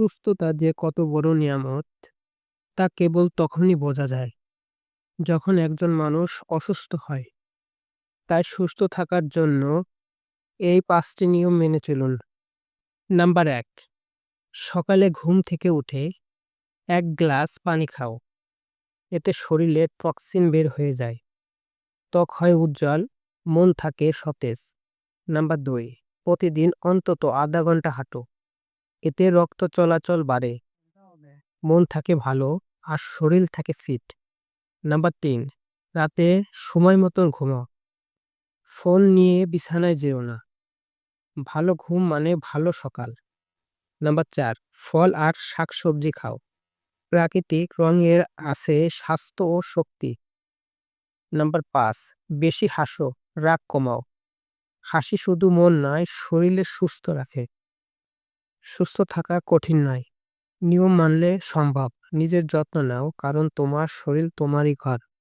সুস্থতা যে কত বড় নিয়ামত, তা কেবল তখনই বোঝা যায় যখন একজন মানুষ অসুস্থ হয়। তাই সুস্থ থাকার জন্য এই পাঁচটি নিয়ম মেনে চলুন। নাম্বার এক, সকালে ঘুম থেকে উঠে এক গ্লাস পানি খাও। এতে শরীরে টক্সিন বের হয়ে যায়। ত্বক হয় উজ্জ্বল, মন থাকে সতেজ। নাম্বার দুই, প্রতিদিন অন্তত আধা ঘণ্টা হাঁটো। এতে রক্ত চলাচল বাড়ে। মন থাকে ভালো আর শরীর থাকে ফিট। নাম্বার তিন, রাতে সময় মতন ঘুমাও। ফোন নিয়ে বিছানায় যেও না। ভালো ঘুম মানে ভালো সকাল। নাম্বার চার, ফল আর শাকসবজি খাও। প্রাকৃতিক রঙের আছে স্বাস্থ্য ও শক্তি। নাম্বার পাঁচ, বেশি হাসো, রাগ কমাও। হাসি শুধু মন নয় শরীরে সুস্থ রাখে। সুস্থ থাকা কঠিন নয়। নিয়ম মানলে সম্ভব। নিজের যত্ন নাও, কারণ তোমার শরীর তোমারই ঘর।